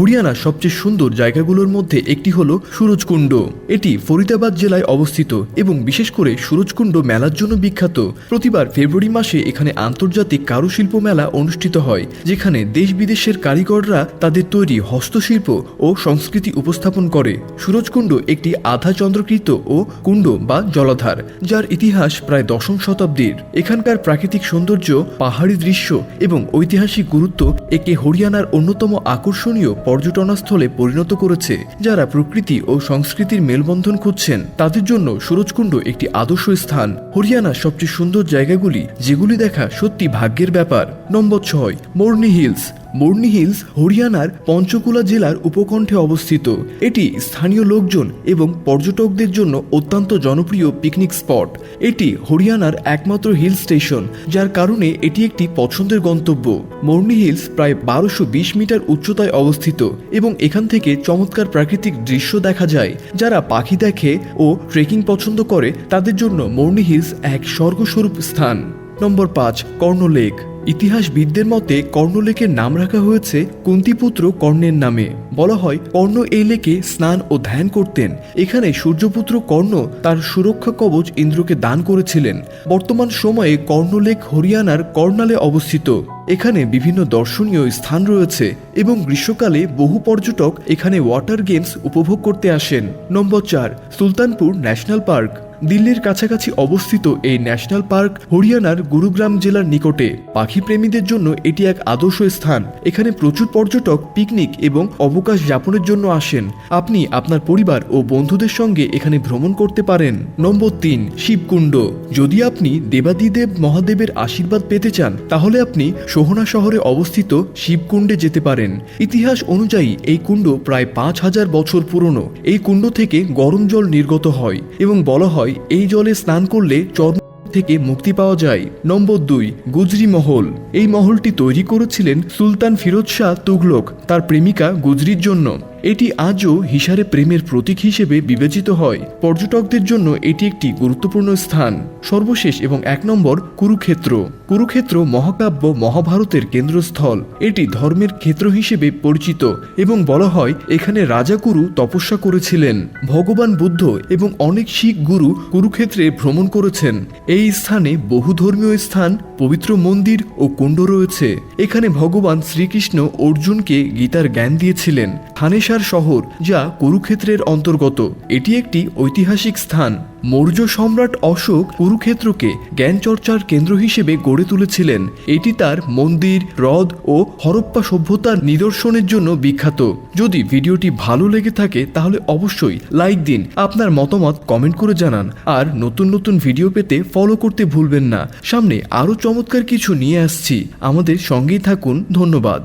হরিয়ানার সবচেয়ে সুন্দর জায়গাগুলোর মধ্যে একটি হলো সুরজকুণ্ড। এটি ফরিদাবাদ জেলায় অবস্থিত এবং বিশেষ করে সুরজকুণ্ড মেলার জন্য বিখ্যাত। প্রতিবার ফেব্রুয়ারি মাসে এখানে আন্তর্জাতিক কারুশিল্প মেলা অনুষ্ঠিত হয়, যেখানে দেশ বিদেশের কারিগররা তাদের তৈরি হস্তশিল্প ও সংস্কৃতি উপস্থাপন করে। সুরজকুণ্ড একটি আধা চন্দ্রকৃত ও কুণ্ড বা জলাধার, যার ইতিহাস প্রায় দশম শতাব্দীর। এখানকার প্রাকৃতিক সৌন্দর্য, পাহাড়ি দৃশ্য এবং ঐতিহাসিক গুরুত্ব একে হরিয়ানার অন্যতম আকর্ষণীয় পর্যটনস্থলে পরিণত করেছে, যারা প্রকৃতি ও সংস্কৃতির মেলবন্ধন খুঁজছেন। তাদের জন্য সুরজকুণ্ড একটি আদর্শ স্থান। হরিয়ানার সবচেয়ে সুন্দর জায়গাগুলি, যেগুলি দেখা সত্যি ভাগ্যের ব্যাপার। নম্বর ছয়, মর্নি হিলস। মর্নি হিলস হরিয়ানার পঞ্চকুলা জেলার উপকণ্ঠে অবস্থিত। এটি স্থানীয় লোকজন এবং পর্যটকদের জন্য অত্যন্ত জনপ্রিয় পিকনিক স্পট। এটি হরিয়ানার একমাত্র হিল স্টেশন, যার কারণে এটি একটি পছন্দের গন্তব্য। মর্নি হিলস প্রায় বারোশো বিশ মিটার উচ্চতায় অবস্থিত এবং এখান থেকে চমৎকার প্রাকৃতিক দৃশ্য দেখা যায়। যারা পাখি দেখে ও ট্রেকিং পছন্দ করে, তাদের জন্য মর্নি হিলস এক স্বর্গস্বরূপ স্থান। নম্বর পাঁচ, কর্ণলেক। ইতিহাসবিদদের মতে কর্ণলেকের নাম রাখা হয়েছে কুন্তিপুত্র কর্ণের নামে। বলা হয়, কর্ণ এই লেকে স্নান ও ধ্যান করতেন। এখানে সূর্যপুত্র কর্ণ তার সুরক্ষা কবচ ইন্দ্রকে দান করেছিলেন। বর্তমান সময়ে কর্ণলেক হরিয়ানার কর্ণালে অবস্থিত। এখানে বিভিন্ন দর্শনীয় স্থান রয়েছে এবং গ্রীষ্মকালে বহু পর্যটক এখানে ওয়াটার গেমস উপভোগ করতে আসেন। নম্বর চার, সুলতানপুর ন্যাশনাল পার্ক। দিল্লির কাছাকাছি অবস্থিত এই ন্যাশনাল পার্ক হরিয়ানার গুরুগ্রাম জেলার নিকটে। পাখি প্রেমীদের জন্য এটি এক আদর্শ স্থান। এখানে প্রচুর পর্যটক, পিকনিক এবং অবকাশ যাপনের জন্য আসেন। আপনি আপনার পরিবার ও বন্ধুদের সঙ্গে এখানে ভ্রমণ করতে পারেন। নম্বর তিন, শিবকুণ্ড। যদি আপনি দেবাদিদেব মহাদেবের আশীর্বাদ পেতে চান, তাহলে আপনি সোহনা শহরে অবস্থিত শিবকুণ্ডে যেতে পারেন। ইতিহাস অনুযায়ী এই কুণ্ড প্রায় পাঁচ হাজার বছর পুরনো। এই কুণ্ড থেকে গরম জল নির্গত হয় এবং বলা হয় এই জলে স্নান করলে চর্ম থেকে মুক্তি পাওয়া যায়। নম্বর দুই, গুজরি মহল। এই মহলটি তৈরি করেছিলেন সুলতান ফিরোজ শাহ তুগলক, তার প্রেমিকা গুজরির জন্য। এটি আজও হিসারে প্রেমের প্রতীক হিসেবে বিবেচিত হয়। পর্যটকদের জন্য এটি একটি গুরুত্বপূর্ণ স্থান। সর্বশেষ এবং এক নম্বর কুরুক্ষেত্র। কুরুক্ষেত্র মহাকাব্য মহাভারতের কেন্দ্রস্থল। এটি ধর্মের ক্ষেত্র হিসেবে পরিচিত এবং বলা হয়, এখানে রাজা কুরু তপস্যা করেছিলেন। ভগবান বুদ্ধ এবং অনেক শিখ গুরু কুরুক্ষেত্রে ভ্রমণ করেছেন। এই স্থানে বহু ধর্মীয় স্থান, পবিত্র মন্দির ও কুণ্ড রয়েছে। এখানে ভগবান শ্রীকৃষ্ণ অর্জুনকে গীতার জ্ঞান দিয়েছিলেন। থানেসার শহর, যা কুরুক্ষেত্রের অন্তর্গত। এটি একটি ঐতিহাসিক স্থান। মৌর্য সম্রাট অশোক কুরুক্ষেত্রকে জ্ঞান চর্চার কেন্দ্র হিসেবে গড়ে তুলেছিলেন। এটি তার মন্দির, হ্রদ ও হরপ্পা সভ্যতার নিদর্শনের জন্য বিখ্যাত। যদি ভিডিওটি ভালো লেগে থাকে, তাহলে অবশ্যই লাইক দিন, আপনার মতামত কমেন্ট করে জানান, আর নতুন নতুন ভিডিও পেতে ফলো করতে ভুলবেন না। সামনে আরও চমৎকার কিছু নিয়ে আসছি। আমাদের সঙ্গেই থাকুন, ধন্যবাদ।